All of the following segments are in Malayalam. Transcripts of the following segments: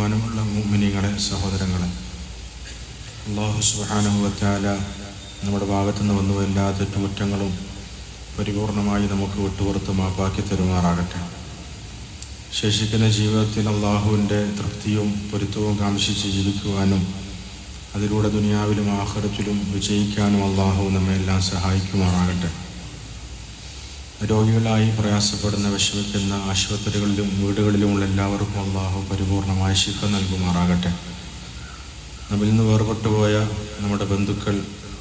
ബഹുമാനമുള്ള മൂമിനികളെ സഹോദരങ്ങളെ. അള്ളാഹു സുഹാനുഭവത്താല നമ്മുടെ ഭാഗത്തു നിന്ന് വന്നു എല്ലാ തെറ്റുകുറ്റങ്ങളും പരിപൂർണമായി നമുക്ക് വിട്ടുപുറത്ത് മാപ്പാക്കി തരുമാറാകട്ടെ. ശേഷിക്കുന്ന ജീവിതത്തിൽ അള്ളാഹുവിന്റെ തൃപ്തിയും പൊരുത്തവും കാംക്ഷിച്ച് ജീവിക്കുവാനും അതിലൂടെ ദുനിയാവിലും ആഹ്റത്തിലും വിജയിക്കാനും അള്ളാഹു നമ്മെ എല്ലാം സഹായിക്കുമാറാകട്ടെ. രോഗികളായി പ്രയാസപ്പെടുന്ന വിഷമിക്കുന്ന ആശുപത്രികളിലും വീടുകളിലുമുള്ള എല്ലാവർക്കും അള്ളാഹു പരിപൂർണമായ ശിഫ നൽകുമാറാകട്ടെ. നമ്മിൽ നിന്ന് വേർപെട്ടുപോയ നമ്മുടെ ബന്ധുക്കൾ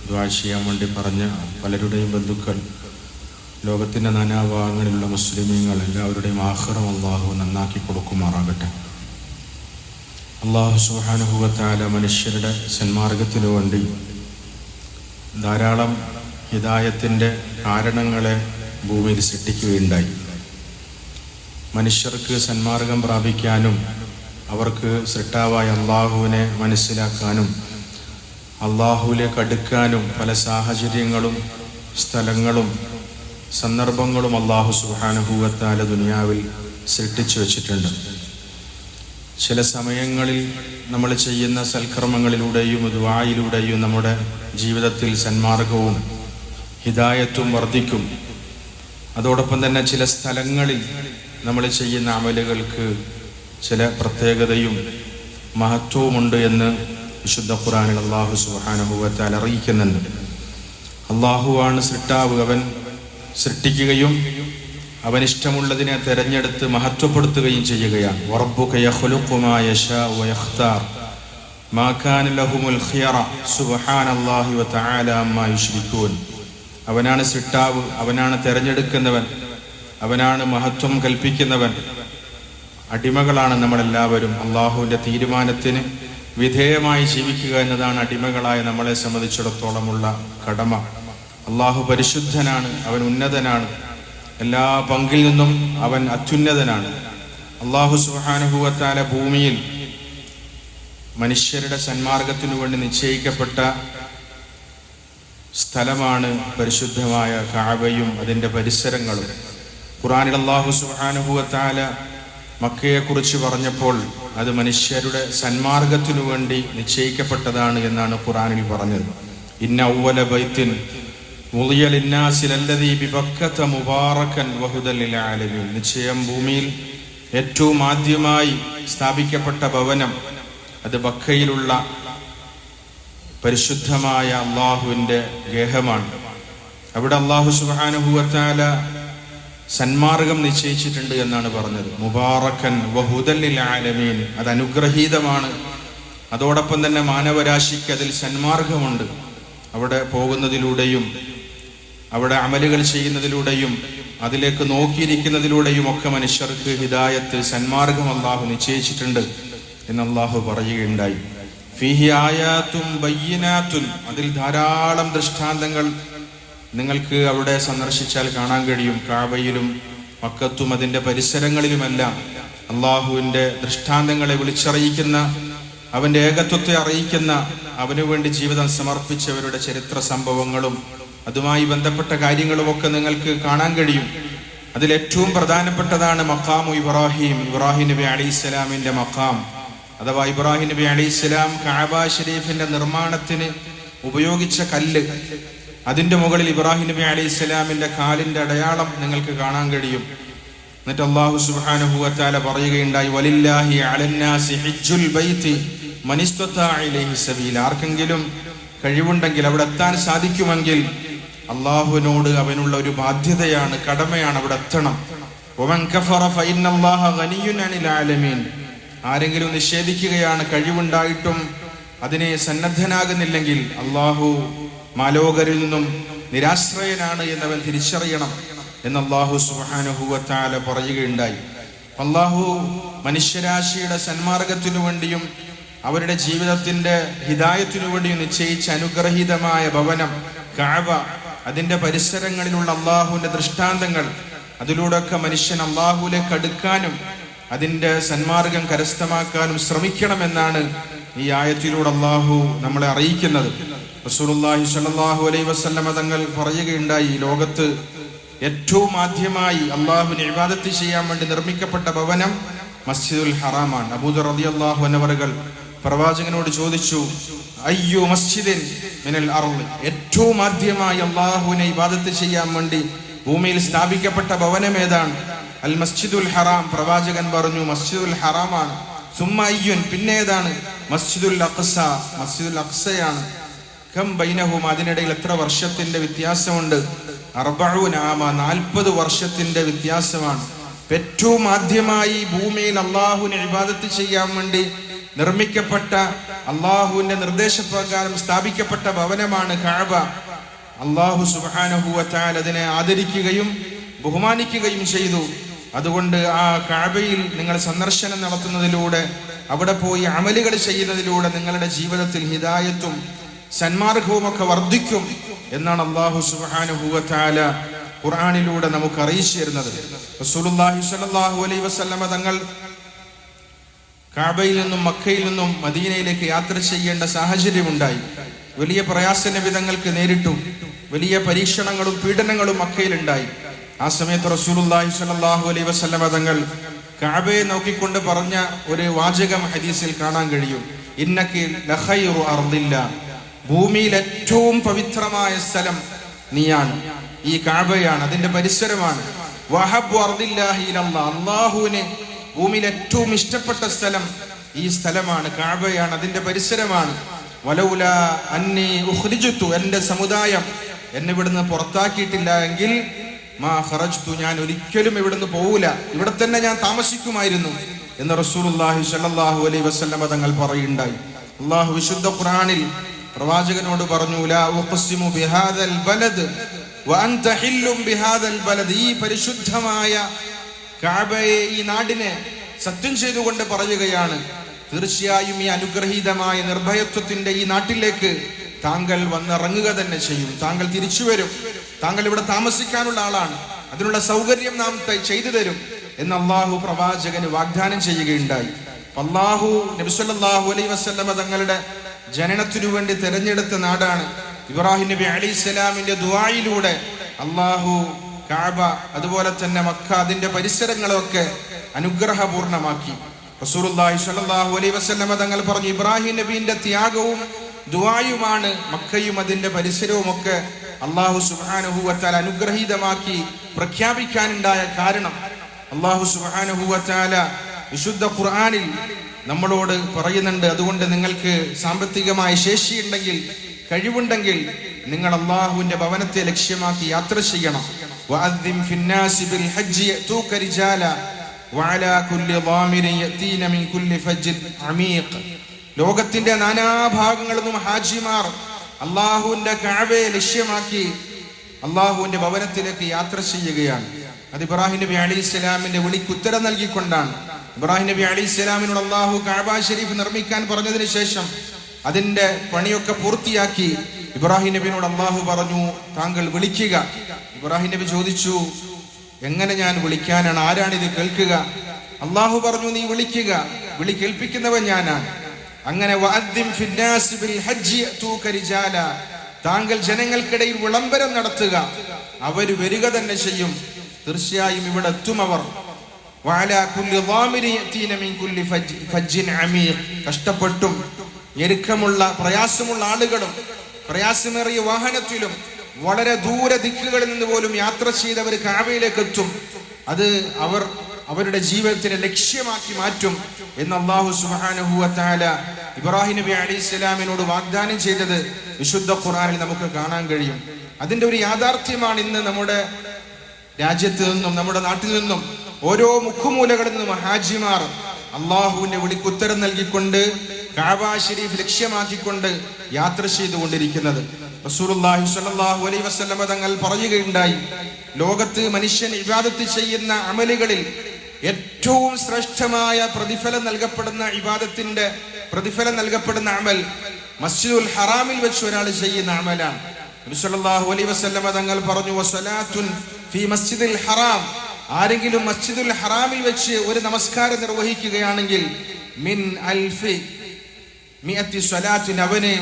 ദ്വാ ചെയ്യാൻ വേണ്ടി പറഞ്ഞ പലരുടെയും ബന്ധുക്കൾ ലോകത്തിന്റെ നാനാഭാഗങ്ങളിലുള്ള മുസ്ലിമീങ്ങൾ എല്ലാവരുടെയും ആഹ്റം അള്ളാഹു നന്നാക്കി കൊടുക്കുമാറാകട്ടെ. അള്ളാഹു സുഹാനുഭവത്താല മനുഷ്യരുടെ സന്മാർഗത്തിനു വേണ്ടി ധാരാളം ഹിതായത്തിന്റെ കാരണങ്ങളെ ഭൂമിയിൽ സൃഷ്ടിക്കുകയുണ്ടായി. മനുഷ്യർക്ക് സന്മാർഗം പ്രാപിക്കാനും അവർക്ക് സൃഷ്ടാവായ അള്ളാഹുവിനെ മനസ്സിലാക്കാനും അള്ളാഹുവിലേക്ക് അടുക്കാനും പല സാഹചര്യങ്ങളും സ്ഥലങ്ങളും സന്ദർഭങ്ങളും അള്ളാഹു സുഹാനുഭൂവത്താല ദുനിയാവിൽ സൃഷ്ടിച്ചു വച്ചിട്ടുണ്ട്. ചില സമയങ്ങളിൽ നമ്മൾ ചെയ്യുന്ന സൽക്കർമ്മങ്ങളിലൂടെയും ദുവായിലൂടെയും നമ്മുടെ ജീവിതത്തിൽ സന്മാർഗവും ഹിതായത്വം വർദ്ധിക്കും. അതോടൊപ്പം തന്നെ ചില സ്ഥലങ്ങളിൽ നമ്മൾ ചെയ്യുന്ന അമലുകൾക്ക് ചില പ്രത്യേകതയും മഹത്വവുമുണ്ട് എന്ന് വിശുദ്ധ ഖുറാനിൽ അള്ളാഹു സുഹാനുഭവത്താൽ അറിയിക്കുന്നുണ്ട്. അള്ളാഹുവാണ് സൃഷ്ടാവ്. അവൻ സൃഷ്ടിക്കുകയും അവൻ ഇഷ്ടമുള്ളതിനെ തെരഞ്ഞെടുത്ത് മഹത്വപ്പെടുത്തുകയും ചെയ്യുകയാണ്. അവനാണ് സിട്ടാവ് അവനാണ് തെരഞ്ഞെടുക്കുന്നവൻ അവനാണ് മഹത്വം കൽപ്പിക്കുന്നവൻ. അടിമകളാണ് നമ്മളെല്ലാവരും. അള്ളാഹുവിന്റെ തീരുമാനത്തിന് വിധേയമായി ജീവിക്കുക എന്നതാണ് അടിമകളായ നമ്മളെ സംബന്ധിച്ചിടത്തോളമുള്ള കടമ. അള്ളാഹു പരിശുദ്ധനാണ് അവൻ ഉന്നതനാണ്. എല്ലാ പങ്കിൽ നിന്നും അവൻ അത്യുന്നതനാണ്. അള്ളാഹു സുഹാനുഭവത്താല ഭൂമിയിൽ മനുഷ്യരുടെ സന്മാർഗത്തിനു വേണ്ടി നിശ്ചയിക്കപ്പെട്ട സ്ഥലമാണ് പരിശുദ്ധമായ കാവയും അതിന്റെ പരിസരങ്ങളും. ഖുറാനിൽ അള്ളാഹു സുഹാനുഭവത്താല മക്കയെക്കുറിച്ച് പറഞ്ഞപ്പോൾ അത് മനുഷ്യരുടെ സന്മാർഗത്തിനു വേണ്ടി നിശ്ചയിക്കപ്പെട്ടതാണ് എന്നാണ് ഖുറാനിൽ പറഞ്ഞത്. ഇന്ന ഔവല ബൈത്തിൻ നിശ്ചയം ഭൂമിയിൽ ഏറ്റവും ആദ്യമായി സ്ഥാപിക്കപ്പെട്ട ഭവനം അത് ബക്കയിലുള്ള പരിശുദ്ധമായ അള്ളാഹുവിന്റെ ഗേഹമാണ്. അവിടെ അള്ളാഹു സുബാനുഹുവത്താല സന്മാർഗം നിശ്ചയിച്ചിട്ടുണ്ട് എന്നാണ് പറഞ്ഞത്. മുബാറക്കൻ വഹുദല്ലിൽ ആലമീൻ. അത് അനുഗ്രഹീതമാണ്. അതോടൊപ്പം തന്നെ മാനവരാശിക്ക് അതിൽ സന്മാർഗമുണ്ട്. അവിടെ പോകുന്നതിലൂടെയും അവിടെ അമലുകൾ ചെയ്യുന്നതിലൂടെയും അതിലേക്ക് നോക്കിയിരിക്കുന്നതിലൂടെയും ഒക്കെ മനുഷ്യർക്ക് ഹിദായത്ത് സന്മാർഗം അള്ളാഹു നിശ്ചയിച്ചിട്ടുണ്ട് എന്ന് അള്ളാഹു പറയുകയുണ്ടായി. ഫിഹി ബയ്യനാത്തും അതിൽ ധാരാളം ദൃഷ്ടാന്തങ്ങൾ നിങ്ങൾക്ക് അവിടെ സന്ദർശിച്ചാൽ കാണാൻ കഴിയും. കാവയിലും മക്കത്തും അതിന്റെ പരിസരങ്ങളിലുമെല്ലാം അള്ളാഹുവിന്റെ ദൃഷ്ടാന്തങ്ങളെ വിളിച്ചറിയിക്കുന്ന അവന്റെ ഏകത്വത്തെ അറിയിക്കുന്ന അവനുവേണ്ടി ജീവിതം സമർപ്പിച്ചവരുടെ ചരിത്ര സംഭവങ്ങളും അതുമായി ബന്ധപ്പെട്ട കാര്യങ്ങളുമൊക്കെ നിങ്ങൾക്ക് കാണാൻ കഴിയും. അതിലേറ്റവും പ്രധാനപ്പെട്ടതാണ് മക്കാമു ഇബ്രാഹിം. ഇബ്രാഹിം നബി അലി ഇസ്ലാമിന്റെ മക്കാം അഥവാ ഇബ്രാഹിം നബി അലി ഇസ്ലാം കാബ ഷരീഫിന്റെ നിർമ്മാണത്തിന് ഉപയോഗിച്ച കല്ല് അതിന്റെ മുകളിൽ ഇബ്രാഹിം നബി അലി ഇസ്ലാമിന്റെ കാലിന്റെ അടയാളം നിങ്ങൾക്ക് കാണാൻ കഴിയും. എന്നിട്ട് അള്ളാഹു സുബാനുഭൂവത്താല പറയുകയുണ്ടായി വലില്ലാഹി അലന്നാസി ആർക്കെങ്കിലും കഴിവുണ്ടെങ്കിൽ അവിടെ എത്താൻ സാധിക്കുമെങ്കിൽ അള്ളാഹുവിനോട് അവനുള്ള ഒരു ബാധ്യതയാണ് കടമയാണ് അവിടെ എത്തണം. ആരെങ്കിലും നിഷേധിക്കുകയാണ് കഴിവുണ്ടായിട്ടും അതിനെ സന്നദ്ധനാകുന്നില്ലെങ്കിൽ അള്ളാഹു മാലോകരിൽ നിന്നും നിരാശ്രയനാണ് എന്നവൻ തിരിച്ചറിയണം എന്ന് അള്ളാഹു സുഹാനുഭൂവത്താല പറയുകയുണ്ടായി. അള്ളാഹു മനുഷ്യരാശിയുടെ സന്മാർഗത്തിനു വേണ്ടിയും അവരുടെ ജീവിതത്തിന്റെ ഹിതായത്തിനു വേണ്ടിയും നിശ്ചയിച്ച അനുഗ്രഹീതമായ ഭവനം കാവ അതിന്റെ പരിസരങ്ങളിലുള്ള അള്ളാഹുവിന്റെ ദൃഷ്ടാന്തങ്ങൾ അതിലൂടെയൊക്കെ മനുഷ്യൻ അള്ളാഹുലേക്ക് അടുക്കാനും അതിന്റെ സന്മാർഗം കരസ്ഥമാക്കാനും ശ്രമിക്കണമെന്നാണ് ഈ ആയത്തിലൂടെ അള്ളാഹു നമ്മളെ അറിയിക്കുന്നത്. റസൂലുള്ളാഹി സ്വല്ലല്ലാഹു അലൈഹി വസല്ലമ തങ്ങൾ പറയുകയുണ്ടായി ലോകത്ത് ഏറ്റവും ആദ്യമായി അള്ളാഹുവിനെ ഇബാദത്ത് ചെയ്യാൻ വേണ്ടി നിർമ്മിക്കപ്പെട്ട ഭവനം മസ്ജിദുൽ ഹറാമാണ്. അബൂദർ റളിയല്ലാഹു അൻഹു പ്രവാചകനോട് ചോദിച്ചു അയ്യോ മസ്ജിദിൻ മിനൽ അർൾ? ഏറ്റവും ആദ്യമായി അള്ളാഹുവിനെ ഇബാദത്ത് ചെയ്യാൻ വേണ്ടി ഭൂമിയിൽ സ്ഥാപിക്കപ്പെട്ട ഭവനം ഏതാണ്? അൽ മസ്ജിദുൽ ഹറാം. പ്രവാചകൻ പറഞ്ഞു മസ്ജിദുൽ ഹറാമാണ്. സുമ്മയ്യുൻ പിന്നെ ഏതാണ്? മസ്ജിദുൽ അഖ്സ. മസ്ജിദുൽ അഖ്സയാണ്. കം ബൈനഹും അതിനിടയിൽ എത്ര വർഷത്തിന്റെ വ്യത്യാസമുണ്ട്? അർബഊനാമ നാൽപ്പത് വർഷത്തിന്റെ വ്യത്യാസമാണ്. ഏറ്റവും ആദ്യമായി ഭൂമിയിൽ അള്ളാഹുവിനെ ഇബാദത്ത് ചെയ്യാൻ വേണ്ടി നിർമ്മിക്കപ്പെട്ട അള്ളാഹുവിന്റെ നിർദ്ദേശപ്രകാരം സ്ഥാപിക്കപ്പെട്ട ഭവനമാണ് കാബ. അള്ളാഹു സുബാനഹുവറ്റാൽ അതിനെ ആദരിക്കുകയും ബഹുമാനിക്കുകയും ചെയ്തു. അതുകൊണ്ട് ആ കാബയിൽ നിങ്ങൾ സന്ദർശനം നടത്തുന്നതിലൂടെ അവിടെ പോയി അമലുകൾ ചെയ്യുന്നതിലൂടെ നിങ്ങളുടെ ജീവിതത്തിൽ ഹിതായത്തും സന്മാർഗവും ഒക്കെ വർദ്ധിക്കും എന്നാണ് അള്ളാഹു സുബാനുഭൂവത്താല ഖുർആാനിലൂടെ നമുക്ക് അറിയിച്ചു തരുന്നത്. സ്വല്ലല്ലാഹു അലൈഹി വസല്ലമ തങ്ങൾ കാബയിൽ നിന്നും മക്കയിൽ നിന്നും മദീനയിലേക്ക് യാത്ര ചെയ്യേണ്ട സാഹചര്യമുണ്ടായി വലിയ പ്രയാസന വിധങ്ങൾക്ക് നേരിട്ടു. വലിയ പരീക്ഷണങ്ങളും പീഡനങ്ങളും മക്കയിലുണ്ടായി. ആ സമയത്ത് റസൂലുള്ളാഹി സ്വല്ലല്ലാഹു അലൈഹി വസല്ലമ തങ്ങൾ കഅബയെ നോക്കിക്കൊണ്ട് പറഞ്ഞ ഒരു വാചകം ഹദീസിൽ കാണാൻ കഴിയും. ഇന്നക്ക് ലഖൈറു അർദില്ല. ഭൂമിയിൽ ഏറ്റവും പവിത്രമായ സ്ഥലം നീയാണ്. ഈ കഅബയാണ് അതിന്റെ പരിസരമാണ്. വഹബ്. അള്ളാഹുവിന് ഭൂമിയിൽ ഏറ്റവും ഇഷ്ടപ്പെട്ട സ്ഥലം ഈ സ്ഥലമാണ്. കഅബയാണ് അതിന്റെ പരിസരമാണ്. വലൗല അന്നി ഉഖ്രിജതു എന്റെ സമുദായം എന്നെ ഇവിടുന്ന് പുറത്താക്കിയിട്ടില്ല എങ്കിൽ മാ ഹറജ്തു ഞാൻ ഒരിക്കലും ഇവിടുന്ന് പോവില്ല ഇവിടെ തന്നെ ഞാൻ താമസിക്കുമായിരുന്നു. എന്ന് റസൂലുള്ളാഹി സ്വല്ലല്ലാഹു അലൈഹി വസല്ലമ തങ്ങൾ പറയുണ്ടായി. അല്ലാഹു വിശുദ്ധ ഖുർആനിൽ പ്രവാചകനോട് പറഞ്ഞു ലാ ഉഖ്സിമു ബിഹാദൽ ബലദ് അൻത ഹില്ലും ബിഹാദൽ ബലദ്. ഈ പരിശുദ്ധമായ കഅബയെ ഈ നാടിനെ സത്യം ചെയ്തുകൊണ്ട് പറയുകയാണ്. തീർച്ചയായും ഈ അനുഗ്രഹീതമായ നിർഭയത്വത്തിന്റെ ഈ നാട്ടിലേക്ക് താങ്കൾ വന്നിറങ്ങുക തന്നെ ചെയ്യും. താങ്കൾ തിരിച്ചു വരും. താങ്കൾ ഇവിടെ താമസിക്കാനുള്ള ആളാണ്. അതിനുള്ള സൗകര്യം നാം ചെയ്തു തരും എന്ന് അള്ളാഹു പ്രവാചകന് വാഗ്ദാനം ചെയ്യുകയുണ്ടായി. അള്ളാഹു നബിസ്വല്ലാഹു അലൈ വസ്ലമ തങ്ങളുടെ ജനനത്തിനു വേണ്ടി തെരഞ്ഞെടുത്ത നാടാണ്. ഇബ്രാഹിം നബി അലി ഇസ്ലാമിന്റെ ദുആയിലൂടെ അള്ളാഹു കാബ അതുപോലെ തന്നെ മക്ക അതിന്റെ പരിസരങ്ങളൊക്കെ അനുഗ്രഹപൂർണമാക്കി. സ്വല്ലല്ലാഹു അലൈഹി വസല്ലമ തങ്ങൾ പറഞ്ഞു ഇബ്രാഹിം നബീന്റെ ത്യാഗവും ദുആയുമാണ് മക്കയും അതിന്റെ പരിസരവും ഒക്കെ അള്ളാഹു സുബ്ഹാനഹു വതആല അനുഗ്രഹീതമാക്കി പ്രഖ്യാപിക്കാനുണ്ടായ കാരണം. അള്ളാഹു സുബ്ഹാനഹു വതആല വിശുദ്ധ ഖുർആാനിൽ നമ്മളോട് പറയുന്നുണ്ട്. അതുകൊണ്ട് നിങ്ങൾക്ക് സാമ്പത്തികമായ ശേഷിയുണ്ടെങ്കിൽ കഴിവുണ്ടെങ്കിൽ നിങ്ങൾ അള്ളാഹുവിന്റെ ഭവനത്തെ ലക്ഷ്യമാക്കി യാത്ര ചെയ്യണം. ലോകത്തിന്റെ നാനാഭാഗങ്ങളിൽ നിന്നും ഹാജിമാർ അള്ളാഹുവിന്റെ കഅബയെ ലക്ഷ്യമാക്കി അള്ളാഹുവിന്റെ ഭവനത്തിലേക്ക് യാത്ര ചെയ്യുകയാണ്. അത് ഇബ്രാഹിം നബി അലി ഇസ്ലാമിന്റെ വിളിക്കുത്തരം നൽകിക്കൊണ്ടാണ്. ഇബ്രാഹിം നബി അലി ഇസ്ലാമിനോട് അള്ളാഹു കാബ ഷെരീഫ് നിർമ്മിക്കാൻ പറഞ്ഞതിന് ശേഷം അതിന്റെ പണിയൊക്കെ പൂർത്തിയാക്കി ഇബ്രാഹിം നബിനോട് അള്ളാഹു പറഞ്ഞു താങ്കൾ വിളിക്കുക. ഇബ്രാഹിം നബി ചോദിച്ചു എങ്ങനെ ഞാൻ വിളിക്കാനാണ്? ആരാണ് ഇത് കേൾക്കുക? അള്ളാഹു പറഞ്ഞു നീ വിളിക്കുക. വിളി കേൾപ്പിക്കുന്നവൻ ഞാനാണ്. അങ്ങനെ. താങ്കൾ ജനങ്ങൾക്കിടയിൽ വിളംബരം നടത്തുക. അവർ വരിക തന്നെ ചെയ്യും. തീർച്ചയായും ഇവിടെ എത്തും അവർ. കഷ്ടപ്പെട്ടും. ഞെരുക്കമുള്ള പ്രയാസമുള്ള ആളുകളും പ്രയാസമേറിയ വാഹനത്തിലും വളരെ ദൂര ദിക്കുകളിൽ നിന്ന് പോലും യാത്ര ചെയ്തവർ കാവയിലേക്ക് എത്തും. അത് അവർ അവരുടെ ജീവിതത്തിനെ ലക്ഷ്യമാക്കി മാറ്റും എന്ന് അള്ളാഹു സുബ്ഹാനഹു വതആല ഇബ്രാഹിം നബി അലി ഇസ്ലാമിനോട് വാഗ്ദാനം ചെയ്തത് വിശുദ്ധ ഖുറാനിൽ നമുക്ക് കാണാൻ കഴിയും. അതിന്റെ ഒരു യാഥാർത്ഥ്യമാണ് ഇന്ന് നമ്മുടെ രാജ്യത്ത് നിന്നും നമ്മുടെ നാട്ടിൽ നിന്നും ഓരോ മുഖുമൂലകളിൽ നിന്നും ഹാജിമാർ അള്ളാഹുവിന്റെ വിളിക്കുത്തരം നൽകിക്കൊണ്ട് കാബ ഷെരീഫ് ലക്ഷ്യമാക്കിക്കൊണ്ട് യാത്ര ചെയ്തുകൊണ്ടിരിക്കുന്നത്. റസൂലുള്ളാഹി സ്വല്ലല്ലാഹു അലൈഹി വസല്ലമ തങ്ങൾ പറയുകയുണ്ടായി ലോകത്ത് മനുഷ്യൻ ഇബാദത്ത് ചെയ്യുന്ന അമലുകളിൽ ഏറ്റവും ശ്രേഷ്ഠമായ പ്രതിഫലം നൽകപ്പെടുന്ന ഇബാദത്തിന്റെ പ്രതിഫലം നൽകപ്പെടുന്ന അമൽ മസ്ജിദുൽ ഹറാമിൽ വെച്ച് ഒരാൾ ചെയ്യുന്ന അമലാണ്. നബി സല്ലല്ലാഹു അലൈഹി വസല്ലമ തങ്ങൾ പറഞ്ഞു വസലാത്തുൻ ഫി മസ്ജിദുൽ ഹറാം. ആരെങ്കിലും മസ്ജിദുൽ ഹറാമിൽ വെച്ച് ഒരു നമസ്കാരം നിർവഹിക്കുകയാണെങ്കിൽ മിൻ അൽഫി മിഅത്തി സ്വലാത്തിൻ അവന്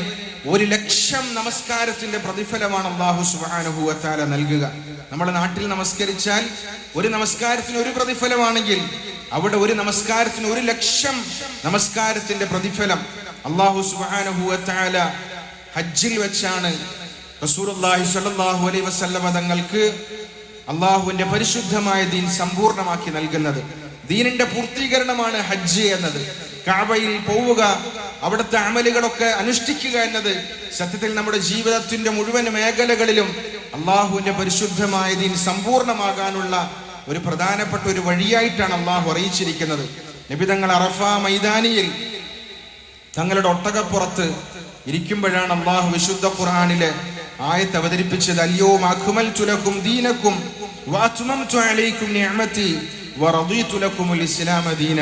ഒരു ലക്ഷം നമസ്കാരത്തിന്റെ പ്രതിഫലമാണ് അള്ളാഹു സുബാനുഭൂവത്താല നൽകുക. നമ്മുടെ നാട്ടിൽ നമസ്കരിച്ചാൽ ഒരു നമസ്കാരത്തിന് ഒരു പ്രതിഫലമാണെങ്കിൽ അവിടെ ഒരു നമസ്കാരത്തിന് ഒരു ലക്ഷം നമസ്കാരത്തിന്റെ പ്രതിഫലം അള്ളാഹു സുബാനുഭൂവത്താല ഹജ്ജിൽ വെച്ചാണ്. തങ്ങൾക്ക് അള്ളാഹുവിന്റെ പരിശുദ്ധമായ ദീൻ സമ്പൂർണമാക്കി നൽകുന്നത്. ദീനിന്റെ പൂർത്തീകരണമാണ് ഹജ്ജ് എന്നത്. കാബയിൽ പോവുക അവിടുത്തെ അമലുകളൊക്കെ അനുഷ്ഠിക്കുക എന്നത് സത്യത്തിൽ നമ്മുടെ ജീവിതത്തിന്റെ മുഴുവൻ മേഖലകളിലും അള്ളാഹുവിന്റെ പരിശുദ്ധമായ ദീൻ സമ്പൂർണമാകാനുള്ള ഒരു പ്രധാനപ്പെട്ട ഒരു വഴിയായിട്ടാണ് അള്ളാഹു അറിയിച്ചിരിക്കുന്നത്. നിബിതങ്ങൾ അറഫ മൈതാനിയിൽ തങ്ങളുടെ ഒട്ടകപ്പുറത്ത് ഇരിക്കുമ്പോഴാണ് അള്ളാഹു വിശുദ്ധ ഖുർആനിലെ ആയത്ത് അവതരിപ്പിച്ചത്. അല്ലയോ അഖുമൽ തുലക്കും ദീനക്കും ഇസ്ലാമ ദീന.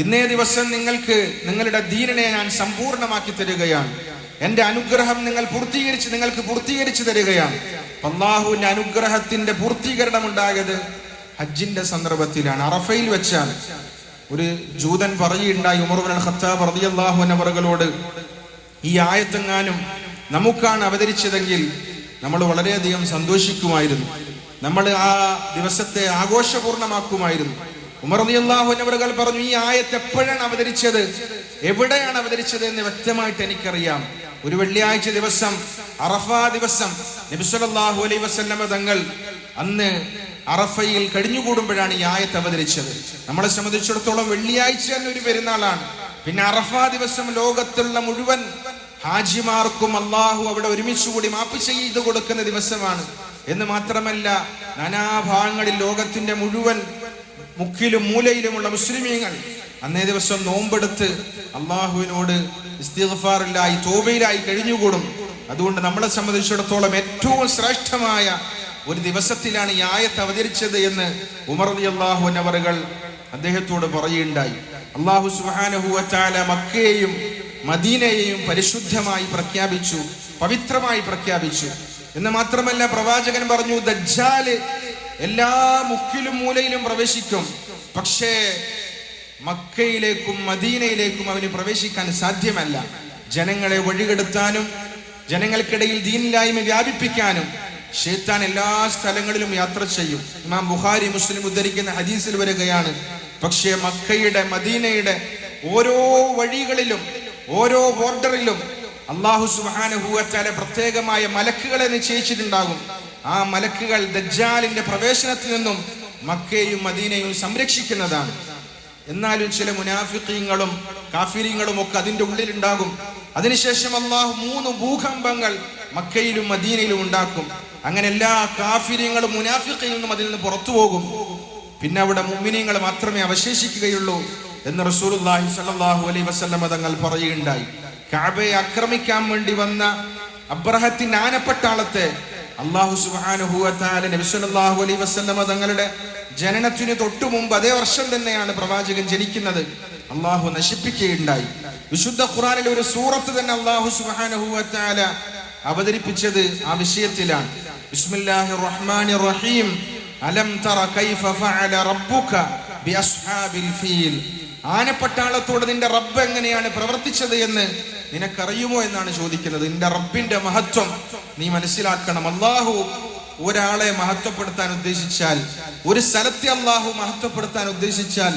ഇന്നേ ദിവസം നിങ്ങൾക്ക് നിങ്ങളുടെ ദീനിനെ ഞാൻ സമ്പൂർണമാക്കി തരികയാണ്. എന്റെ അനുഗ്രഹം നിങ്ങൾ പൂർത്തീകരിച്ച് നിങ്ങൾക്ക് പൂർത്തീകരിച്ചു തരികയാണ്. അള്ളാഹുവിന്റെ അനുഗ്രഹത്തിന്റെ പൂർത്തീകരണം ഉണ്ടായത് ഹജ്ജിന്റെ സന്ദർഭത്തിലാണ് അറഫയിൽ വെച്ചാണ്. ഒരു ജൂതൻ പറയുണ്ടായി ഉമർബുൽ ഖത്താബ് റളിയല്ലാഹു ഈ ആയത്തെങ്ങാനും നമുക്കാണ് അവതരിച്ചതെങ്കിൽ നമ്മൾ വളരെയധികം സന്തോഷിക്കുമായിരുന്നു. നമ്മൾ ആ ദിവസത്തെ ആഘോഷപൂർണമാക്കുമായിരുന്നു ഉമർ പറഞ്ഞു ഈ ആയത്ത് എപ്പോഴാണ് അവതരിച്ചത്? എവിടെയാണ് അവതരിച്ചത് എന്ന് വ്യക്തമായിട്ട് എനിക്കറിയാം. ഒരു വെള്ളിയാഴ്ച ദിവസം അറഫ ദിവസം നബി സല്ലല്ലാഹു അലൈഹി വസല്ലമ തങ്ങൾ അന്ന് അറഫയിൽ കഴിഞ്ഞുകൂടുമ്പോഴാണ് ഈ ആയത്ത് അവതരിച്ചത്. നമ്മളെ സംബന്ധിച്ചിടത്തോളം വെള്ളിയാഴ്ച തന്നെ ഒരു പെരുന്നാളാണ്. പിന്നെ അറഫ ദിവസം ലോകത്തുള്ള മുഴുവൻ ഹാജിമാർക്കും അള്ളാഹു അവിടെ ഒരുമിച്ച് കൂടി മാപ്പ് ചെയ്ത് കൊടുക്കുന്ന ദിവസമാണ്. എന്ന് മാത്രമല്ല നാനാഭാഗങ്ങളിൽ ലോകത്തിന്റെ മുഴുവൻ മുക്കിലും മൂലയിലുമുള്ള മുസ്ലിമീങ്ങൾ അന്നേ ദിവസം നോമ്പെടുത്ത് അള്ളാഹുവിനോട് ഇസ്തിഫാറിലായി തോബയിലായി കഴിഞ്ഞുകൂടും. അതുകൊണ്ട് നമ്മളെ സംബന്ധിച്ചിടത്തോളം ഏറ്റവും ശ്രേഷ്ഠമായ ഒരു ദിവസത്തിലാണ് ഈ ആയത്ത് അവതരിച്ചത് എന്ന് ഉമർ അലി അള്ളാഹു എന്നവറുകൾ അദ്ദേഹത്തോട് പറയുകയുണ്ടായി. അള്ളാഹു സുഹാനഹുവറ്റാല മക്കയെയും മദീനയെയും പരിശുദ്ധമായി പ്രഖ്യാപിച്ചു പവിത്രമായി പ്രഖ്യാപിച്ചു. എന്ന് മാത്രമല്ല പ്രവാചകൻ പറഞ്ഞു ദജ്ജാൽ എല്ലാ മുക്കിലും മൂലയിലും പ്രവേശിക്കും. പക്ഷേ മക്കയിലേക്കും മദീനയിലേക്കും അവന് പ്രവേശിക്കാൻ സാധ്യമല്ല. ജനങ്ങളെ വഴികെടുത്താനും ജനങ്ങൾക്കിടയിൽ ദീനില്ലായ്മ വ്യാപിപ്പിക്കാനും ഷെയ്ത്താൻ എല്ലാ സ്ഥലങ്ങളിലും യാത്ര ചെയ്യും. ഇമാം ബുഹാരി മുസ്ലിം ഉദ്ധരിക്കുന്ന ഹദീസിൽ വരികയാണ് പക്ഷേ മക്കയുടെ മദീനയുടെ ഓരോ വഴികളിലും ഓരോ ബോർഡറിലും അള്ളാഹു സുബാനുഭൂവച്ചാലെ പ്രത്യേകമായ മലക്കുകളെ നിശ്ചയിച്ചിട്ടുണ്ടാകും. ആ മലക്കുകൾ ദജ്ജാലിന്റെ പ്രവേശനത്തിൽ നിന്നും മക്കയും മദീനയും സംരക്ഷിക്കുന്നതാണ്. എന്നാലും ചില മുനാഫിക്കീങ്ങളും കാഫിരീങ്ങളും ഒക്കെ അതിന്റെ ഉള്ളിലുണ്ടാകും. അതിനുശേഷം അള്ളാഹു മൂന്ന് ഭൂകമ്പങ്ങൾ മക്കയിലും മദീനയിലും ഉണ്ടാക്കും. അങ്ങനെ എല്ലാ കാഫിര്യങ്ങളും മുനാഫിക്കീങ്ങളും അതിൽ നിന്ന് പുറത്തു പോകും. പിന്നെ അവിടെ മുമ്മിനിയങ്ങൾ മാത്രമേ അവശേഷിക്കുകയുള്ളൂ എന്ന് റസൂലുള്ളാഹി സ്വല്ലല്ലാഹു അലൈഹി വസല്ലമ തങ്ങൾ പറയുകയുണ്ടായി. കാബയെ ആക്രമിക്കാൻ വേണ്ടി വന്ന അബ്രഹത്തിന്റെ ആനപ്പട്ടാളത്തെ അള്ളാഹു സുബ്ഹാനഹു വതആല അലൈ വസ്ലമ തങ്ങളുടെ ജനനത്തിന് തൊട്ടു മുമ്പ് അതേ വർഷം തന്നെയാണ് പ്രവാചകൻ ജനിക്കുന്നത്. അള്ളാഹു നശിപ്പിക്കുകയുണ്ടായി. വിശുദ്ധ ഖുറാനിൽ ഒരു സൂറത്ത് തന്നെ അള്ളാഹു സുബ്ഹാനഹു വതആല അവതരിപ്പിച്ചത് ആ വിഷയത്തിലാണ്. ബിസ്മില്ലാഹി റഹ്മാനി റഹീം അലം തറ കൈഫ ഫഅല റബ്ബുക ബിഅസ്ഹാബിൽ ഫീൽ. ആനപ്പട്ടാളത്തോട് നിന്റെ റബ്ബ് എങ്ങനെയാണ് പ്രവർത്തിച്ചത് എന്ന് നിനക്കറിയുമോ എന്നാണ് ചോദിക്കുന്നത്. നിന്റെ റബ്ബിന്റെ മഹത്വം നീ മനസ്സിലാക്കണം. അള്ളാഹു ഒരാളെ മഹത്വപ്പെടുത്താൻ ഉദ്ദേശിച്ചാൽ ഒരു സ്ഥലത്തെ അള്ളാഹു മഹത്വപ്പെടുത്താൻ ഉദ്ദേശിച്ചാൽ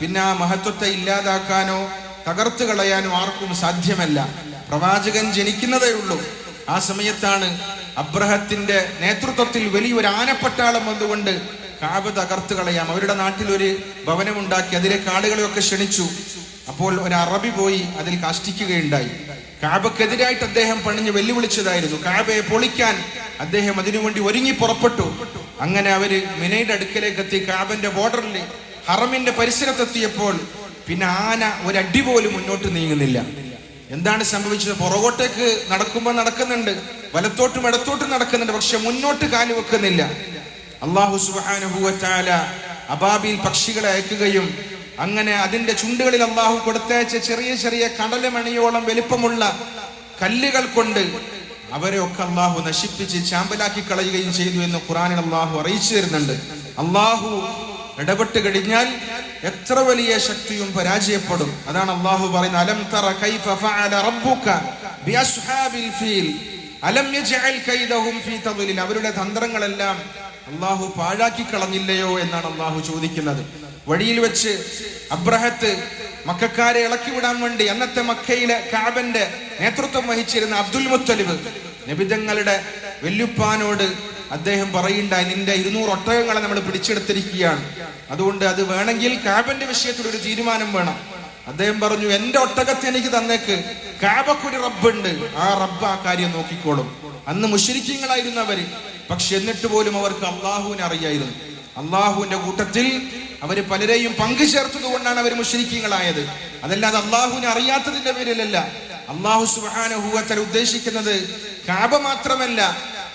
പിന്നെ ആ മഹത്വത്തെ ഇല്ലാതാക്കാനോ തകർത്തു കളയാനോ ആർക്കും സാധ്യമല്ല. പ്രവാചകൻ ജനിക്കുന്നതേ ഉള്ളൂ. ആ സമയത്താണ് അബ്രഹത്തിന്റെ നേതൃത്വത്തിൽ വലിയൊരു ആനപ്പെട്ടാളം വന്നുകൊണ്ട് കാബ് തകർത്ത് കളയാം. അവരുടെ നാട്ടിൽ ഒരു ഭവനമുണ്ടാക്കി അതിലേക്ക് ആളുകളെയൊക്കെ ക്ഷണിച്ചു. അപ്പോൾ ഒരു അറബി പോയി അതിൽ കാഷ്ടിക്കുകയുണ്ടായി. കാബക്കെതിരായിട്ട് അദ്ദേഹം പണിഞ്ഞ് വെല്ലുവിളിച്ചതായിരുന്നു. കാബയെ പൊളിക്കാൻ അദ്ദേഹം അതിനുവേണ്ടി ഒരുങ്ങി പുറപ്പെട്ടു. അങ്ങനെ അവർ മിനയുടെ അടുക്കലേക്ക് എത്തി കാബന്റെ ബോർഡറിൽ ഹറമിന്റെ പരിസരത്തെത്തിയപ്പോൾ പിന്നെ ആന ഒരടി പോലും മുന്നോട്ട് നീങ്ങുന്നില്ല. എന്താണ് സംഭവിച്ചത്? പുറകോട്ടേക്ക് നടക്കുമ്പോൾ നടക്കുന്നുണ്ട്. വലത്തോട്ടും ഇടത്തോട്ടും നടക്കുന്നുണ്ട്. പക്ഷെ മുന്നോട്ട് കാൽ വെക്കുന്നില്ല. അള്ളാഹു സുബാനുഭൂവറ്റാല അബാബിൽ പക്ഷികളെ അയക്കുകയും അങ്ങനെ അതിന്റെ ചുണ്ടുകളിൽ അള്ളാഹു കൊടുത്തയച്ച ചെറിയ ചെറിയ കടലമണിയോളം വലിപ്പമുള്ള കല്ലുകൾ കൊണ്ട് അവരെ ഒക്കെ അള്ളാഹു നശിപ്പിച്ച് ചാമ്പലാക്കി കളയുകയും ചെയ്തു എന്ന് ഖുറാനിൽ അള്ളാഹു അറിയിച്ചു തരുന്നുണ്ട്. അള്ളാഹു ഇടപെട്ട് കഴിഞ്ഞാൽ എത്ര വലിയ ശക്തിയും പരാജയപ്പെടും. അതാണ് അള്ളാഹു പറയുന്നത് അലം തറ കൈഫ ഫഅല റബ്ബുക ഫീൽ അലം യജഅൽ കൈദഹും ഫീ അവരുടെ തന്ത്രങ്ങളെല്ലാം അള്ളാഹു പാഴാക്കി കളഞ്ഞില്ലയോ എന്നാണ് അള്ളാഹു ചോദിക്കുന്നത്. വഴിയിൽ വെച്ച് അബ്രഹത്ത് മക്കാരെ ഇളക്കി വിടാൻ വേണ്ടി അന്നത്തെ മക്കയിലെ കാബന്റെ നേതൃത്വം വഹിച്ചിരുന്ന അബ്ദുൽ മുത്തലിബ് നബിതങ്ങളുടെ വെല്ലുപ്പാനോട് അദ്ദേഹം പറയുണ്ടായി നിന്റെ ഇരുന്നൂറ് ഒട്ടകങ്ങളെ നമ്മൾ പിടിച്ചെടുത്തിരിക്കുകയാണ്. അതുകൊണ്ട് അത് വേണമെങ്കിൽ കാബന്റെ വിഷയത്തിൽ ഒരു തീരുമാനം വേണം. അദ്ദേഹം പറഞ്ഞു എന്റെ ഒട്ടകത്തെ എനിക്ക് തന്നേക്ക്. കാബക്കൊരു റബ്ബുണ്ട്. ആ റബ്ബ് ആ കാര്യം നോക്കിക്കോളും. അന്ന് മുഷരിക്കങ്ങളായിരുന്നു അവർ പക്ഷെ എന്നിട്ട് പോലും അവർക്ക് അള്ളാഹുവിനെ അറിയായിരുന്നു. അള്ളാഹുവിന്റെ കൂട്ടത്തിൽ അവർ പലരെയും പങ്കു ചേർത്തത് കൊണ്ടാണ് അവർ മുഷരിക്കങ്ങളായത് അതല്ലാതെ അള്ളാഹുവിനെ അറിയാത്തതിന്റെ പേരിലല്ല. അള്ളാഹു സുബാനുഭൂവത്തൽ ഉദ്ദേശിക്കുന്നത് കാബ മാത്രമല്ല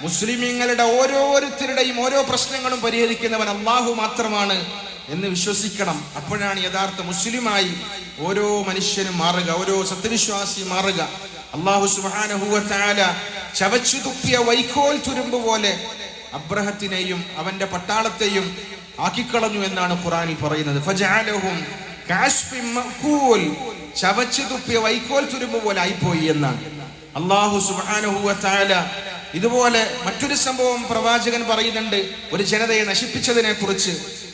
മുസ്ലിമീങ്ങളുടെ ഓരോരുത്തരുടെയും ഓരോ പ്രശ്നങ്ങളും പരിഹരിക്കുന്നവൻ അള്ളാഹു മാത്രമാണ് എന്ന് വിശ്വസിക്കണം. അപ്പോഴാണ് യഥാർത്ഥ മുസ്ലിമായി ഓരോ മനുഷ്യനും മാറുക ഓരോ സത്യവിശ്വാസി മാറുക. അള്ളാഹു സുബാനഹുവല ചവച്ചു തുപ്പിയ വൈക്കോൽ തുരുമ്പ് പോലെ അബ്രഹത്തിനെയും അവന്റെ പട്ടാളത്തെയും ആക്കിക്കളഞ്ഞു എന്നാണ് ഖുറാനിൽ പറയുന്നത്. ചവച്ചു തുപ്പിയ വൈക്കോൽ തുരുമ്പ് പോലെ ആയിപ്പോയി എന്നാണ്. അള്ളാഹു സുബാനുഹുവല ഇതുപോലെ മറ്റൊരു സംഭവം പ്രവാചകൻ പറയുന്നുണ്ട്. ഒരു ജനതയെ നശിപ്പിച്ചതിനെ കുറിച്ച്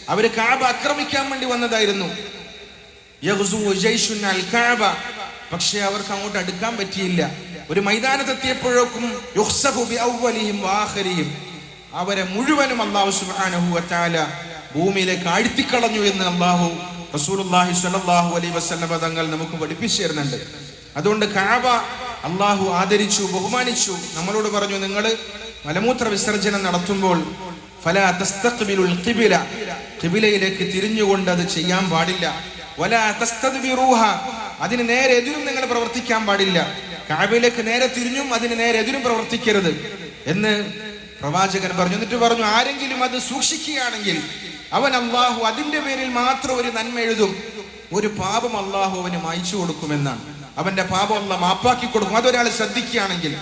അവർ കാബ ആക്രമിക്കാൻ വേണ്ടി വന്നതായിരുന്നു. പക്ഷേ അവർക്ക് അങ്ങോട്ട് അടുക്കാൻ പറ്റിയില്ല. ഒരു മൈതാനത്തെത്തിയപ്പോഴേക്കും. അവരെ മുഴുവനും അള്ളാഹു സുബ്ഹാനഹു വതആല ഭൂമിയിലേക്ക് ആഴ്ത്തിക്കളഞ്ഞു എന്ന് അള്ളാഹു റസൂലുള്ളാഹി സ്വല്ലല്ലാഹു അലൈഹി വസല്ലം തങ്ങൾ നമുക്ക് പഠിപ്പിച്ചു തരുന്നുണ്ട്. അതുകൊണ്ട് കാബ അള്ളാഹു ആദരിച്ചു ബഹുമാനിച്ചു. നമ്മളോട് പറഞ്ഞു നിങ്ങൾ മലമൂത്ര വിസർജനം നടത്തുമ്പോൾ ഫല തസ്തഖ്ബിലുൽ ഖിബില. ഖിബിലയിലേക്ക് തിരിഞ്ഞുകൊണ്ട് അത് ചെയ്യാൻ പാടില്ല. വല തസ്തദ്ബിറൂഹ. അതിന് നേരെ എതിരും നിങ്ങൾ പ്രവർത്തിക്കാൻ പാടില്ല. കാബയിലേക്ക് നേരെ തിരിഞ്ഞും അതിന് നേരെ എതിരും പ്രവർത്തിക്കരുത് എന്ന് പ്രവാചകൻ പറഞ്ഞു. എന്നിട്ട് പറഞ്ഞു ആരെങ്കിലും അത് സൂക്ഷിക്കുകയാണെങ്കിൽ അവൻ അള്ളാഹു അതിന്റെ പേരിൽ മാത്രം ഒരു നന്മ എഴുതും. ഒരു പാപം അള്ളാഹു അവന് മായിച്ചു കൊടുക്കുമെന്നാണ്. അവന്റെ പാപം അല്ല മാപ്പാക്കി കൊടുക്കും. അതൊരാൾ ശ്രദ്ധിക്കുകയാണെങ്കിൽ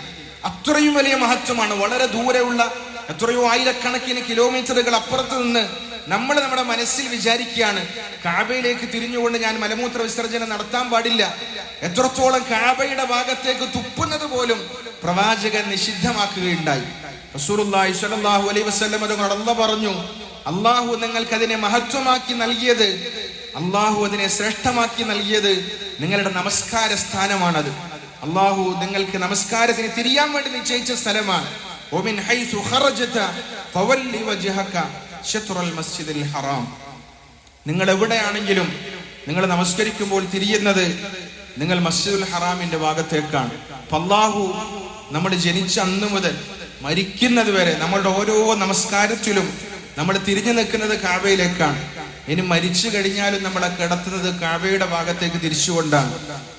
അത്രയും വലിയ മഹത്വമാണ്. വളരെ ദൂരെയുള്ള എത്രയോ ആയിരക്കണക്കിന് കിലോമീറ്ററുകൾ അപ്പുറത്ത് നിന്ന് നമ്മൾ നമ്മുടെ മനസ്സിൽ വിചാരിക്കുകയാണ് കാബയിലേക്ക് തിരിഞ്ഞുകൊണ്ട് ഞാൻ മലമൂത്ര വിസർജനം നടത്താൻ പാടില്ല. എത്രത്തോളം കാബയുടെ ഭാഗത്തേക്ക് തുപ്പുന്നത് പോലും പ്രവാചകൻ നിഷിദ്ധമാക്കുകയുണ്ടായി. റസൂറുല്ലാഹി സ്വല്ലല്ലാഹു അലൈഹി വസല്ലം അതുകൊണ്ട് പറഞ്ഞു അള്ളാഹു നിങ്ങൾക്ക് അതിനെ മഹത്വമാക്കി നൽകിയത് അള്ളാഹു അതിനെ ശ്രേഷ്ഠമാക്കി നൽകിയത് നിങ്ങളുടെ നമസ്കാര സ്ഥാനമാണത്. അള്ളാഹു നിങ്ങൾക്ക് നമസ്കാരത്തിന് തിരിയാൻ വേണ്ടി നിശ്ചയിച്ച സ്ഥലമാണ്. ഒമിൻ ഹൈസു ഖറജത ഫവല്ലി വജ്ഹക. ഹറാം. നിങ്ങൾ എവിടെയാണെങ്കിലും നിങ്ങൾ നമസ്കരിക്കുമ്പോൾ തിരിയുന്നത് നിങ്ങൾ മസ്ജിദുൽ ഹറാമിന്റെ ഭാഗത്തേക്കാണ്. പല്ലാഹു നമ്മൾ ജനിച്ച അന്ന് മുതൽ മരിക്കുന്നത് വരെ നമ്മളുടെ ഓരോ നമസ്കാരത്തിലും നമ്മൾ തിരിഞ്ഞു നിൽക്കുന്നത് കാവയിലേക്കാണ് ഇനി മരിച്ചു കഴിഞ്ഞാലും നമ്മളെ കിടത്തുന്നത് കാവയുടെ ഭാഗത്തേക്ക് തിരിച്ചുകൊണ്ടാണ്.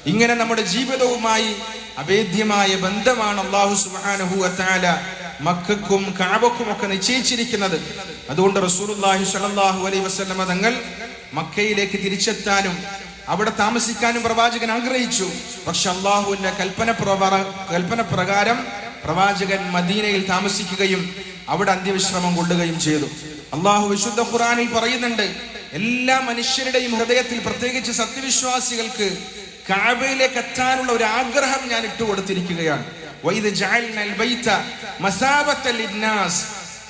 ഇങ്ങനെ നമ്മുടെ ജീവിതവുമായി അഭേദ്യമായ ബന്ധമാണ് അള്ളാഹു സുഹാനഹു അത്താല മക്കൾക്കും കാബക്കും ഒക്കെ നിശ്ചയിച്ചിരിക്കുന്നത്. അതുകൊണ്ട് റസൂലുള്ളാഹി സ്വല്ലല്ലാഹു അലൈ വസ്ലമ തങ്ങൾ മക്കയിലേക്ക് തിരിച്ചെത്താനും അവിടെ താമസിക്കാനും പ്രവാചകൻ ആഗ്രഹിച്ചു. പക്ഷെ അള്ളാഹുവിന്റെ കൽപ്പന കൽപ്പന പ്രകാരം പ്രവാചകൻ മദീനയിൽ താമസിക്കുകയും അവിടെ അന്ത്യവിശ്രമം കൊള്ളുകയും ചെയ്തു. അള്ളാഹു വിശുദ്ധ ഖുറാനിൽ പറയുന്നുണ്ട് എല്ലാ മനുഷ്യരുടെയും ഹൃദയത്തിൽ പ്രത്യേകിച്ച് സത്യവിശ്വാസികൾക്ക് കാബയിലേക്ക് എത്താനുള്ള ഒരു ആഗ്രഹം ഞാൻ ഇട്ടുകൊടുത്തിരിക്കുകയാണ്.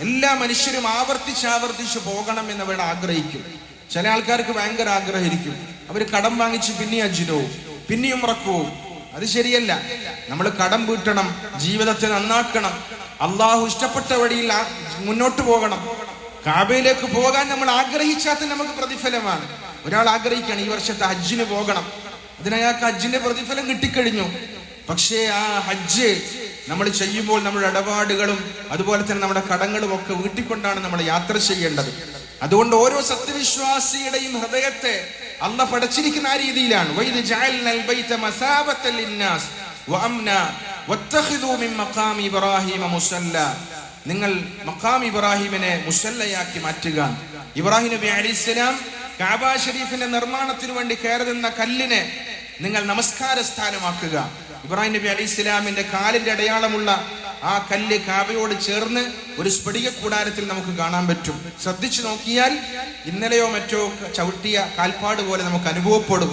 എല്ലാ മനുഷ്യരും ആവർത്തിച്ച് ആവർത്തിച്ച് പോകണം എന്ന് അവർ ആഗ്രഹിക്കും. ചില ആൾക്കാർക്ക് ഭയങ്കര ആഗ്രഹിക്കും അവർ കടം വാങ്ങിച്ച് പിന്നെയും അജിനവും പിന്നെയും ഉറക്കുവോ. അത് ശരിയല്ല. നമ്മൾ കടം വീട്ടണം ജീവിതത്തെ നന്നാക്കണം. അള്ളാഹു ഇഷ്ടപ്പെട്ട വഴിയിൽ മുന്നോട്ട് പോകണം. കാബയിലേക്ക് പോകാൻ നമ്മൾ ആഗ്രഹിച്ചാൽ തന്നെ നമുക്ക് പ്രതിഫലമാണ്. ഒരാൾ ആഗ്രഹിക്കണം ഈ വർഷത്തെ ഹജ്ജിന് പോകണം. അതിനയാൾക്ക് ഹജ്ജിന്റെ പ്രതിഫലം കിട്ടിക്കഴിഞ്ഞു. പക്ഷേ ആ ഹജ്ജ് നമ്മൾ ചെയ്യുമ്പോൾ നമ്മുടെ ഇടപാടുകളും അതുപോലെ തന്നെ നമ്മുടെ കടങ്ങളും ഒക്കെ വീട്ടിക്കൊണ്ടാണ് നമ്മൾ യാത്ര ചെയ്യേണ്ടത്. അതുകൊണ്ട് ഓരോ സത്യവിശ്വാസിയുടെയും ഹൃദയത്തെ അല്ല പടച്ചിരിക്കുന്ന ആ രീതിയിലാണ്. നിങ്ങൾ മക്കാം ഇബ്രാഹിമിനെ മുസല്ലയാക്കി മാറ്റുക. ഇബ്രാഹിം നബി അലൈഹിസ്സലാം കാബ ഷരീഫിന്റെ നിർമ്മാണത്തിന് വേണ്ടി കയറി നിന്ന കല്ലിനെ നിങ്ങൾ നമസ്കാര സ്ഥാനമാക്കുക ഇബ്രാഹിം നബി അലി ഇസ്ലാമിന്റെ കാലിന്റെ അടയാളമുള്ള ആ കല്ല് കാബയോട് ചേർന്ന് ഒരു സ്ഫടിക കൂടാരത്തിൽ നമുക്ക് കാണാൻ പറ്റും. ശ്രദ്ധിച്ചു നോക്കിയാൽ ഇന്നലെയോ മറ്റോ ചവിട്ടിയ കാൽപ്പാട് പോലെ നമുക്ക് അനുഭവപ്പെടും.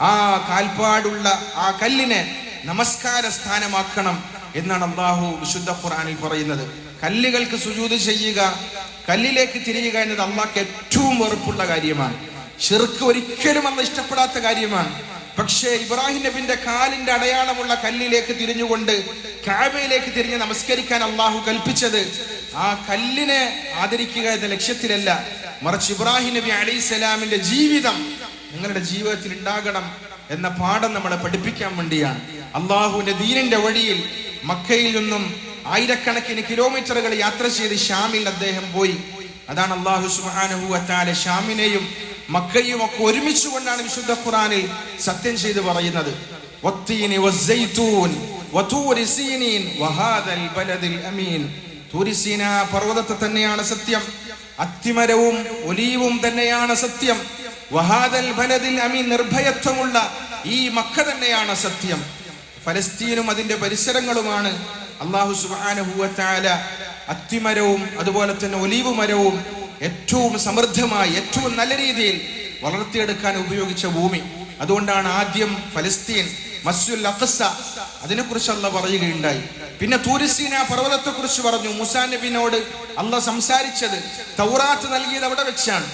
ആ കാൽപ്പാടുള്ള ആ കല്ലിനെ നമസ്കാര സ്ഥാനമാക്കണം എന്നാണ് അള്ളാഹു വിശുദ്ധ ഖുറാനിൽ പറയുന്നത്. കല്ലുകൾക്ക് സുജൂത് ചെയ്യുക കല്ലിലേക്ക് തിരിയുക എന്നത് അള്ളാഹ്ക്ക് ഏറ്റവും വെറുപ്പുള്ള കാര്യമാണ്. ഷിർക്ക് ഒരിക്കലും അന്ന് ഇഷ്ടപ്പെടാത്ത കാര്യമാണ്. പക്ഷേ ഇബ്രാഹിം നബിന്റെ കാലിന്റെ അടയാളമുള്ള കല്ലിലേക്ക് തിരിഞ്ഞുകൊണ്ട് കാബയിലേക്ക് തിരിഞ്ഞ് നമസ്കരിക്കാൻ അള്ളാഹു കൽപ്പിച്ചത് ആ കല്ലിനെ ആദരിക്കുക എന്ന ലക്ഷ്യത്തിലല്ല. മറിച്ച് ഇബ്രാഹിം നബി അലൈഹി സ്വലാമിന്റെ ജീവിതം നിങ്ങളുടെ ജീവിതത്തിൽ ഉണ്ടാകണം എന്ന പാഠം നമ്മളെ പഠിപ്പിക്കാൻ വേണ്ടിയാണ്. അള്ളാഹുവിന്റെ ദീനിന്റെ വഴിയിൽ മക്കയിൽ നിന്നും ആയിരക്കണക്കിന് കിലോമീറ്ററുകൾ യാത്ര ചെയ്ത് ഷാമിൽ അദ്ദേഹം പോയി. അതാണ് അള്ളാഹു സുബ്ഹാനഹു വതആല ഷാമിനെയും മക്കയും ഒക്കെ ഒരുമിച്ച് കൊണ്ടാണ് വിശുദ്ധ ഖുറാനിൽ സത്യം ചെയ്ത് പറയുന്നത്. പർവതത്തെ തന്നെയാണ് സത്യം. അത്തിമരവും ഒലീവും തന്നെയാണ് സത്യം. വഹാദൽ ബലദിൽ അമീൻ നിർഭയത്വമുള്ള ഈ മക്ക തന്നെയാണ് സത്യം. ഫലസ്തീനും അതിന്റെ പരിസരങ്ങളുമാണ്. അള്ളാഹു സുബ്ഹാനഹു വതആല അത്തിമരവും അതുപോലെ തന്നെ ഒലീവ് മരവും ഏറ്റവും സമൃദ്ധമായി ഏറ്റവും നല്ല രീതിയിൽ വളർത്തിയെടുക്കാൻ ഉപയോഗിച്ച ഭൂമി. അതുകൊണ്ടാണ് ആദ്യം ഫലസ്തീൻ മസ്ജുൽ അഫസ അതിനെക്കുറിച്ച് അല്ല പറയുകയുണ്ടായി. പിന്നെ തൂരിസീന പർവതത്തെ കുറിച്ച് പറഞ്ഞു. മുസാ നബിനോട് അല്ല സംസാരിച്ചത് തൗറാത്ത് നൽകിയത് അവിടെ വെച്ചാണ്.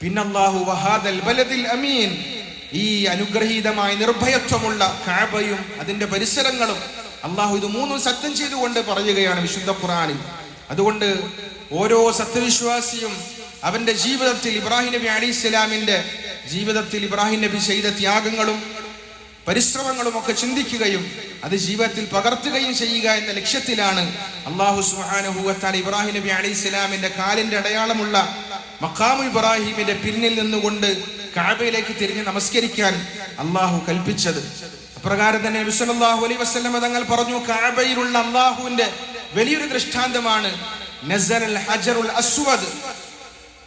പിന്നെ അല്ലാഹു വഹാദൽ ബലദിൽ അമീൻ. ഈ അനുഗ്രഹീതമായ നിർഭയത്വമുള്ള കാബയും അതിന്റെ പരിസരങ്ങളും അള്ളാഹു ഇത് മൂന്നും സത്യം ചെയ്തുകൊണ്ട് പറയുകയാണ് വിശുദ്ധ ഖുറാനിൽ അതുകൊണ്ട് ഓരോ സത്യവിശ്വാസിയും അവന്റെ ജീവിതത്തിൽ ഇബ്രാഹിം നബി അലി ഇസ്ലാമിന്റെ ജീവിതത്തിൽ ഇബ്രാഹിം നബി ചെയ്ത ത്യാഗങ്ങളും പരിശ്രമങ്ങളും ഒക്കെ ചിന്തിക്കുകയും അത് ജീവിതത്തിൽ പകർത്തുകയും ചെയ്യുക എന്ന ലക്ഷ്യത്തിലാണ് അള്ളാഹു സുഹാനുഹൂത്താൻ ഇബ്രാഹിം നബി അലി ഇസ്ലാമിന്റെ കാലിന്റെ അടയാളമുള്ള മക്കാമു ഇബ്രാഹിമിന്റെ പിന്നിൽ നിന്നുകൊണ്ട് കാബയിലേക്ക് തിരിഞ്ഞ് നമസ്കരിക്കാൻ അള്ളാഹു കൽപ്പിച്ചത്. അപ്രകാരം തന്നെ വിശ്വല്ലാഹു അലൈ വസ്ലമ തങ്ങൾ പറഞ്ഞു കാബയിലുള്ള അള്ളാഹുവിന്റെ വലിയൊരു ദൃഷ്ടാന്തമാണ് ഹജറുൽ അസ്വദ്.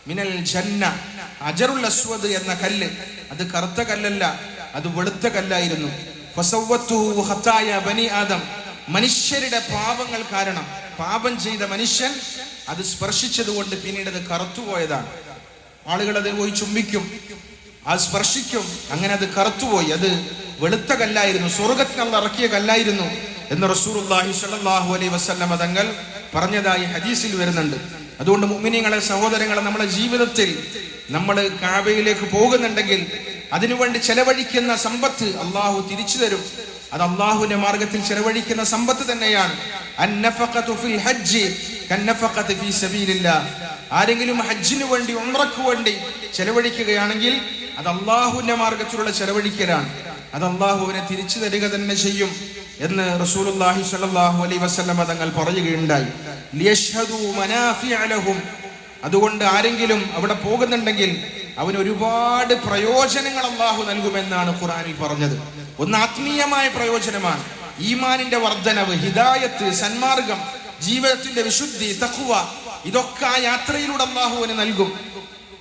മിനൽ ജന്ന. അജറുൽ അസ്വദ് എന്ന കല്ല്. അത് കറുത്ത കല്ലല്ല അത് വെളുത്ത കല്ലായിരുന്നു. ബനി ആദം. മനുഷ്യരുടെ പാപങ്ങൾ കാരണം പാപം ചെയ്ത മനുഷ്യൻ അത് സ്പർശിച്ചത് കൊണ്ട് പിന്നീട് അത് കറുത്തുപോയതാണ് ആളുകൾ അതിൽ പോയി ചുംബിക്കും. അത് സ്പർശിക്കും. അങ്ങനെ അത് കറുത്തുപോയി അത് വെളുത്ത കല്ലായിരുന്നു. സ്വർഗത്തിനുള്ള ഇറക്കിയ കല്ലായിരുന്നു. എന്ന് റസൂർഹി സ്വല്ലല്ലാഹു അലൈഹി വസല്ലമ തങ്ങൾ പറഞ്ഞതായി ഹദീസിൽ വരുന്നുണ്ട്. അതുകൊണ്ട് മുഅ്മിനീങ്ങളെ സഹോദരങ്ങളെ നമ്മുടെ ജീവിതത്തിൽ നമ്മൾ കാബയിലേക്ക് പോകുന്നുണ്ടെങ്കിൽ അതിനുവേണ്ടി ചെലവഴിക്കുന്ന സമ്പത്ത് അള്ളാഹു തിരിച്ചു തരും. അത് അള്ളാഹുവിന്റെ മാർഗത്തിൽ ചെലവഴിക്കുന്ന സമ്പത്ത് തന്നെയാണ്. ആരെങ്കിലും ഹജ്ജിന് വേണ്ടി ഉംറക്ക് വേണ്ടി ചെലവഴിക്കുകയാണെങ്കിൽ അത് അള്ളാഹുവിന്റെ മാർഗത്തിലുള്ള ചെലവഴിക്കലാണ്. അത് അള്ളാഹുവിനെ തിരിച്ചു തരിക തന്നെ ചെയ്യും. എന്ന് റസൂലുള്ളാഹി സ്വല്ലല്ലാഹു അലൈഹി വസല്ലമ തങ്ങൾ പറയുകയുണ്ടായി. ലിയഷ്ഹദു മനാഫിഅ ലഹും. അതുകൊണ്ട് ആരെങ്കിലും അവിടെ പോകുന്നുണ്ടെങ്കിൽ അവന് ഒരുപാട് പ്രയോജനങ്ങൾ അള്ളാഹു നൽകുമെന്നാണ് ഖുറാനിൽ പറഞ്ഞത്. ഒന്ന് ആത്മീയമായ പ്രയോജനമാണ്. ഈമാനിന്റെ വർധനവ് ഹിദായത്ത് സന്മാർഗം ജീവിതത്തിന്റെ വിശുദ്ധി തഖ്വ ഇതൊക്കെ ആ യാത്രയിലൂടെ അള്ളാഹുവിന് നൽകും.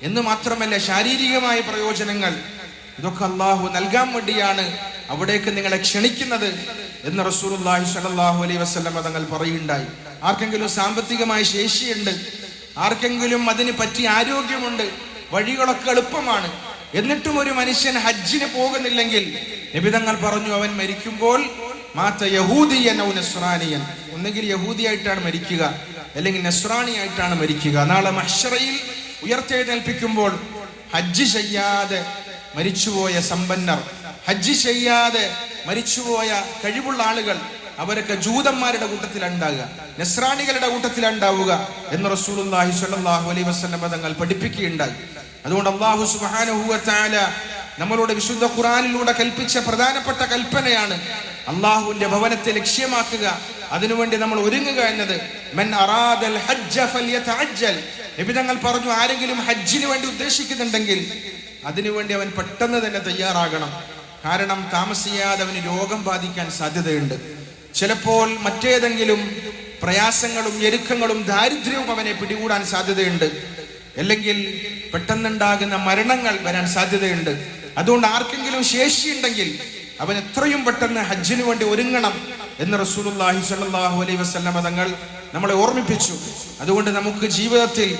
എന്ന് മാത്രമല്ല ശാരീരികമായ പ്രയോജനങ്ങൾ ഇതൊക്കെ അള്ളാഹു നൽകാൻ വേണ്ടിയാണ് അവിടേക്ക് നിങ്ങളെ ക്ഷണിക്കുന്നത് എന്ന് റസൂലുള്ളാഹി സ്വല്ലല്ലാഹു അലൈഹി വസല്ലം തങ്ങൾ പറയുണ്ടായി ആർക്കെങ്കിലും സാമ്പത്തികമായ ശേഷിയുണ്ട് ആർക്കെങ്കിലും അതിന് പറ്റിയ ആരോഗ്യമുണ്ട് വഴികളൊക്കെ എളുപ്പമാണ് എന്നിട്ടും ഒരു മനുഷ്യൻ ഹജ്ജിന് പോകുന്നില്ലെങ്കിൽ നിബിതങ്ങൾ പറഞ്ഞു അവൻ മരിക്കുമ്പോൾ മാത്ത യഹൂദിയൻ ഔ ഒന്നുകിൽ യഹൂദിയായിട്ടാണ് മരിക്കുക അല്ലെങ്കിൽ നസ്രാനിയായിട്ടാണ് മരിക്കുക. നാളെ മഹ്ഷറയിൽ ഉയർത്തെഴുന്നേൽപ്പിക്കുമ്പോൾ ഹജ്ജ് ചെയ്യാതെ മരിച്ചുപോയ സമ്പന്നർ ഹജ്ജ് ചെയ്യാതെ മരിച്ചുപോയ കഴിവുള്ള ആളുകൾ അവരൊക്കെ ജൂതന്മാരുടെ കൂട്ടത്തിലുണ്ടാകുക നസ്രാണികളുടെ കൂട്ടത്തിലുണ്ടാവുക എന്ന് റസൂലുള്ളാഹി സ്വല്ലല്ലാഹു അലൈഹി വസല്ലം തങ്ങൾ പഠിപ്പിക്കുകയുണ്ടായി. അതുകൊണ്ട് അള്ളാഹു സുബ്ഹാനഹു വ തആല നമ്മളുടെ വിശുദ്ധ ഖുറാനിലൂടെ കൽപ്പിച്ച പ്രധാനപ്പെട്ട കൽപ്പനയാണ് അള്ളാഹുവിന്റെ ഭവനത്തെ ലക്ഷ്യമാക്കുക. അതിനുവേണ്ടി നമ്മൾ ഒരുങ്ങുക എന്നത് മൻ നബി തങ്ങൾ പറഞ്ഞു ആരെങ്കിലും ഹജ്ജിന് വേണ്ടി ഉദ്ദേശിക്കുന്നുണ്ടെങ്കിൽ അതിനുവേണ്ടി അവൻ പെട്ടെന്ന് തന്നെ തയ്യാറാകണം. കാരണം താമസിയാതെ അവന് രോഗം ബാധിക്കാൻ സാധ്യതയുണ്ട്. ചിലപ്പോൾ മറ്റേതെങ്കിലും പ്രയാസങ്ങളും ഞെരുക്കങ്ങളും ദാരിദ്ര്യവും അവനെ പിടികൂടാൻ സാധ്യതയുണ്ട്. അല്ലെങ്കിൽ പെട്ടെന്നുണ്ടാകുന്ന മരണങ്ങൾ വരാൻ സാധ്യതയുണ്ട്. അതുകൊണ്ട് ആർക്കെങ്കിലും ശേഷിയുണ്ടെങ്കിൽ അവൻ എത്രയും പെട്ടെന്ന് ഹജ്ജിന് വേണ്ടി ഒരുങ്ങണം എന്ന് റസൂലുള്ളാഹി സ്വല്ലല്ലാഹു അലൈഹി വസല്ലം തങ്ങൾ നമ്മളെ ഓർമ്മിപ്പിച്ചു. അതുകൊണ്ട് നമുക്ക് ജീവിതത്തിൽ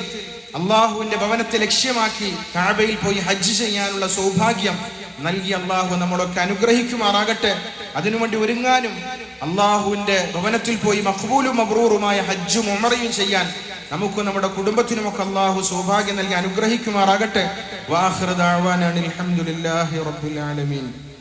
അള്ളാഹുവിന്റെ ഭവനത്തെ ലക്ഷ്യമാക്കി കാബയിൽ പോയി ഹജ്ജ് ചെയ്യാനുള്ള സൗഭാഗ്യം നൽകി അള്ളാഹു നമ്മളൊക്കെ അനുഗ്രഹിക്കുമാറാകട്ടെ. അതിനുവേണ്ടി ഒരുങ്ങാനും അള്ളാഹുവിന്റെ ഭവനത്തിൽ പോയി മഖ്ബൂലും മബ്രൂറുമായ ഹജ്ജും ഉമറയും ചെയ്യാൻ നമുക്കും നമ്മുടെ കുടുംബത്തിനുമൊക്കെ അള്ളാഹു സൗഭാഗ്യം നൽകി അനുഗ്രഹിക്കുമാറാകട്ടെ. വാഹൃദാൻ അൽഹംദുലില്ലാഹി റബ്ബിൽ ആലമീൻ.